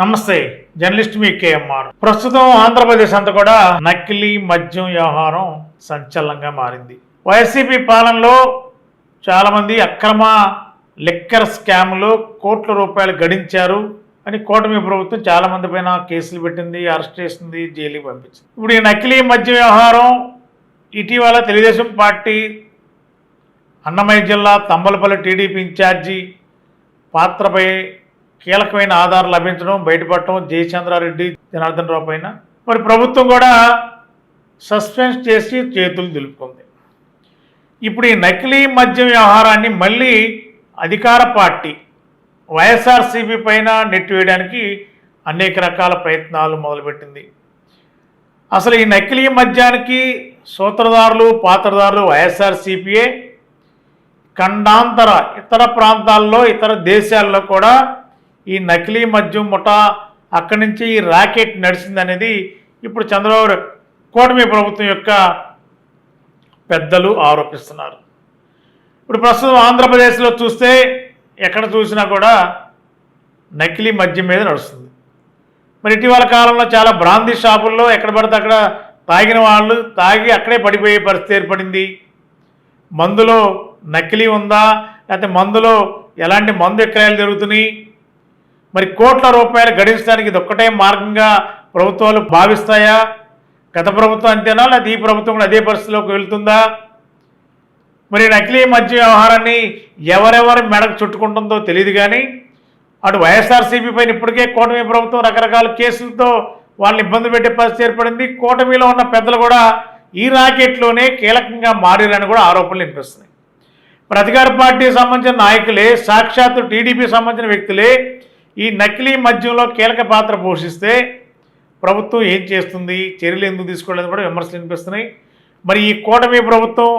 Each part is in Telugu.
నమస్తే జర్నలిస్ట్ మీ కేఎంఆర్. ప్రస్తుతం ఆంధ్రప్రదేశ్ అంతా కూడా నకిలీ మద్యం వ్యవహారం సంచలనంగా మారింది. వైసీపీ పాలనలో చాలామంది అక్రమ లిక్కర్ స్కామ్లో కోట్ల రూపాయలు గడించారు అని కూటమి ప్రభుత్వం చాలామంది పైన కేసులు పెట్టింది అరెస్ట్ చేసింది జైలుకి పంపించింది. ఇప్పుడు ఈ నకిలీ మద్య వ్యవహారం ఇటీవల తెలుగుదేశం పార్టీ అన్నమయ్య జిల్లా తంబలపల్లి టీడీపీ ఇన్ఛార్జి పాత్రపై కీలకమైన ఆధారాలు లభించడం బయటపడటం జయచంద్రారెడ్డి జనార్దన్ రావు పైన. మరి ప్రభుత్వం కూడా సస్పెన్స్ చేసి చేతులు దులుపుకుంది. ఇప్పుడు ఈ నకిలీ మద్యం వ్యవహారాన్ని మళ్ళీ అధికార పార్టీ వైఎస్ఆర్సీపీ పైన నెట్టివేయడానికి అనేక రకాల ప్రయత్నాలు మొదలుపెట్టింది. అసలు ఈ నకిలీ మద్యానికి సూత్రధారులు పాత్రధారులు వైఎస్ఆర్సీపీఏ ఖండాంతర ఇతర ప్రాంతాల్లో ఇతర దేశాల్లో కూడా ఈ నకిలీ మద్యం ముఠా అక్కడి నుంచి ఈ రాకెట్ నడిచిందనేది ఇప్పుడు చంద్రబాబు కూటమి ప్రభుత్వం యొక్క పెద్దలు ఆరోపిస్తున్నారు. ఇప్పుడు ప్రస్తుతం ఆంధ్రప్రదేశ్లో చూస్తే ఎక్కడ చూసినా కూడా నకిలీ మద్యం మీద నడుస్తుంది. మరి ఇటీవల కాలంలో చాలా బ్రాందీ షాపుల్లో ఎక్కడ పడితే అక్కడ తాగిన వాళ్ళు తాగి అక్కడే పడిపోయే పరిస్థితి ఏర్పడింది. మందులో నకిలీ ఉందా? లేకపోతే మందులో ఎలాంటి మందు విక్రయాలు జరుగుతున్నాయి? మరి కోట్ల రూపాయలు గడించడానికి ఇది ఒక్కటే మార్గంగా ప్రభుత్వాలు భావిస్తాయా? గత ప్రభుత్వం అంతేనా? లేదా ఈ ప్రభుత్వం కూడా అదే పరిస్థితిలోకి వెళ్తుందా? మరి నకిలీ మద్య వ్యవహారాన్ని ఎవరెవరి మెడకు చుట్టుకుంటుందో తెలియదు కానీ అటు వైఎస్ఆర్సీపీ పైన ఇప్పటికే కూటమి ప్రభుత్వం రకరకాల కేసులతో వాళ్ళని ఇబ్బంది పెట్టే పరిస్థితి ఏర్పడింది. కూటమిలో ఉన్న పెద్దలు కూడా ఈ రాకెట్లోనే కీలకంగా మారారని కూడా ఆరోపణలు వినిపిస్తున్నాయి. మరి అధికార పార్టీకి సంబంధించిన నాయకులే సాక్షాత్తు టీడీపీ సంబంధించిన వ్యక్తులే ఈ నకిలీ మద్యంలో కీలక పాత్ర పోషిస్తే ప్రభుత్వం ఏం చేస్తుంది? చర్యలు ఎందుకు తీసుకోలేదు కూడా విమర్శలు వినిపిస్తున్నాయి. మరి ఈ కూటమి ప్రభుత్వం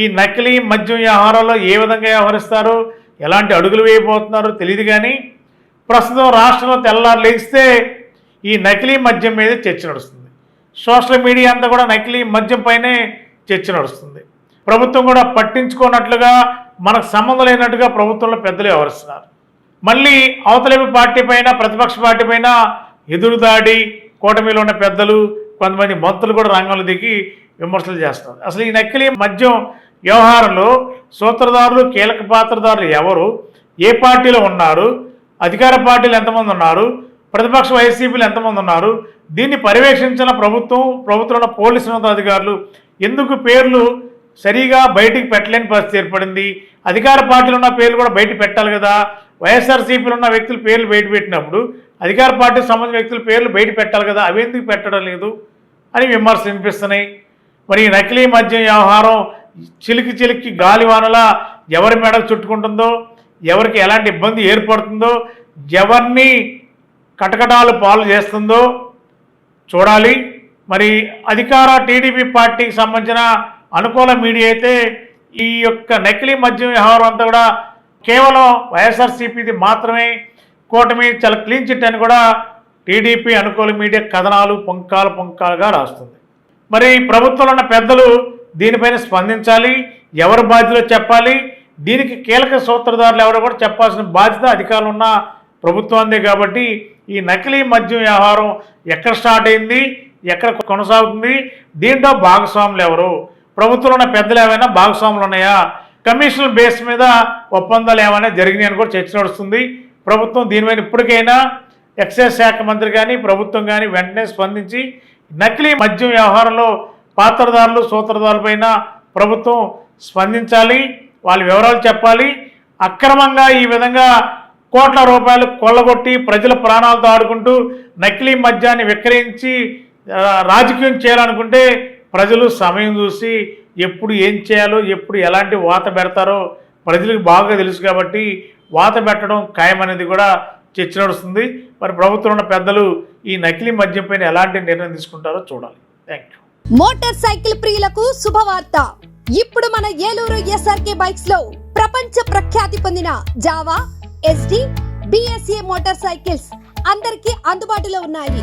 ఈ నకిలీ మద్యం వ్యవహారంలో ఏ విధంగా వ్యవహరిస్తారు? ఎలాంటి అడుగులు వేయబోతున్నారో? తెలియదు కానీ ప్రస్తుతం రాష్ట్రంలో తెల్లారు లేస్తే ఈ నకిలీ మద్యం మీద చర్చ నడుస్తుంది. సోషల్ మీడియా అంతా కూడా నకిలీ మద్యం పైనే చర్చ నడుస్తుంది. ప్రభుత్వం కూడా పట్టించుకోనట్లుగా మనకు సంబంధం లేనట్టుగా ప్రభుత్వంలో పెద్దలు వ్యవహరిస్తున్నారు. మళ్ళీ అవతలేమి పార్టీ పైన ప్రతిపక్ష పార్టీ పైన ఎదురుదాడి కూటమిలో ఉన్న పెద్దలు కొంతమంది మంత్రులు కూడా రంగంలో దిగి విమర్శలు చేస్తారు. అసలు ఈ నకిలీ మద్యం వ్యవహారంలో సూత్రధారులు కీలక పాత్రధారులు ఎవరు ఏ పార్టీలో ఉన్నారు అధికార పార్టీలు ఎంతమంది ఉన్నారు ప్రతిపక్ష వైసీపీలు ఎంతమంది ఉన్నారు దీన్ని పర్యవేక్షించిన ప్రభుత్వం ప్రభుత్వంలో పోలీసు ఉన్నతాధికారులు ఎందుకు పేర్లు సరిగా బయటికి పెట్టలేని పరిస్థితి ఏర్పడింది? అధికార పార్టీలు ఉన్న పేర్లు కూడా బయట పెట్టాలి కదా. వైఎస్ఆర్సీపీలో ఉన్న వ్యక్తుల పేర్లు బయట పెట్టినప్పుడు అధికార పార్టీకి సంబంధించిన వ్యక్తుల పేర్లు బయట పెట్టాలి కదా అవి ఎందుకు పెట్టడం లేదు అని విమర్శలు వినిపిస్తున్నాయి. మరి ఈ నకిలీ మద్యం వ్యవహారం చిలికి చిలికి గాలివానలా ఎవరి మెడకు చుట్టుకుంటుందో ఎవరికి ఎలాంటి ఇబ్బంది ఏర్పడుతుందో ఎవరిని కటకటాలు పాలు చేస్తుందో చూడాలి. మరి అధికార టీడీపీ పార్టీకి సంబంధించిన అనుకూల మీడియా అయితే ఈ యొక్క నకిలీ మద్యం వ్యవహారం అంతా కూడా కేవలం వైఎస్ఆర్సీపీది మాత్రమే కూటమి చాలా క్లీన్ చిట్ అని కూడా టీడీపీ అనుకూల మీడియా కథనాలు పొంకాలు పొంకాలుగా రాస్తుంది. మరి ప్రభుత్వంలో ఉన్న పెద్దలు దీనిపైన స్పందించాలి ఎవరు బాధ్యతలో చెప్పాలి దీనికి కీలక సూత్రధారులు ఎవరో కూడా చెప్పాల్సిన బాధ్యత అధికారులు ఉన్న ప్రభుత్వాందే కాబట్టి ఈ నకిలీ మద్యం వ్యవహారం ఎక్కడ స్టార్ట్ అయింది ఎక్కడ కొనసాగుతుంది దీంట్లో భాగస్వాములు ఎవరు ప్రభుత్వంలో ఉన్న పెద్దలు ఏమైనా భాగస్వాములు ఉన్నాయా కమిషన్ బేస్ మీద ఒప్పందాలు ఏమైనా జరిగినాయని కూడా చర్చ నడుస్తుంది. ప్రభుత్వం దీనిపైన ఇప్పటికైనా ఎక్సైజ్ శాఖ మంత్రి కానీ ప్రభుత్వం కానీ వెంటనే స్పందించి నకిలీ మద్యం వ్యవహారంలో పాత్రదారులు సూత్రధారులపైన ప్రభుత్వం స్పందించాలి. వాళ్ళ వివరాలు చెప్పాలి. అక్రమంగా ఈ విధంగా కోట్ల రూపాయలు కొల్లగొట్టి ప్రజల ప్రాణాలతో ఆడుకుంటూ నకిలీ మద్యాన్ని విక్రయించి రాజకీయం చేయాలనుకుంటే ప్రజలు సమయం చూసి ఎప్పుడు ఏం చేయాలో ఎప్పుడు ఎలాంటి వాత పెడతారో ప్రజలకు బాగా తెలుసు కాబట్టి వాత పెట్టడం ఖాయమనేది కూడా చర్చ నడుస్తుంది. మరి ప్రభుత్వం ఉన్న పెద్దలు ఈ నకిలీ మద్యం పైన ఎలాంటి నిర్ణయం తీసుకుంటారో చూడాలి. థ్యాంక్ యూ మోటార్ సైకిల్ ప్రియులకు శుభవార్త. ఇప్పుడు మన ఏలూరు ఎస్ఆర్కే బైక్స్లో ప్రపంచ ప్రఖ్యాతి పొందిన Jawa Yezdi BSA motorcycles అందరికీ అందుబాటులో ఉన్నాయి.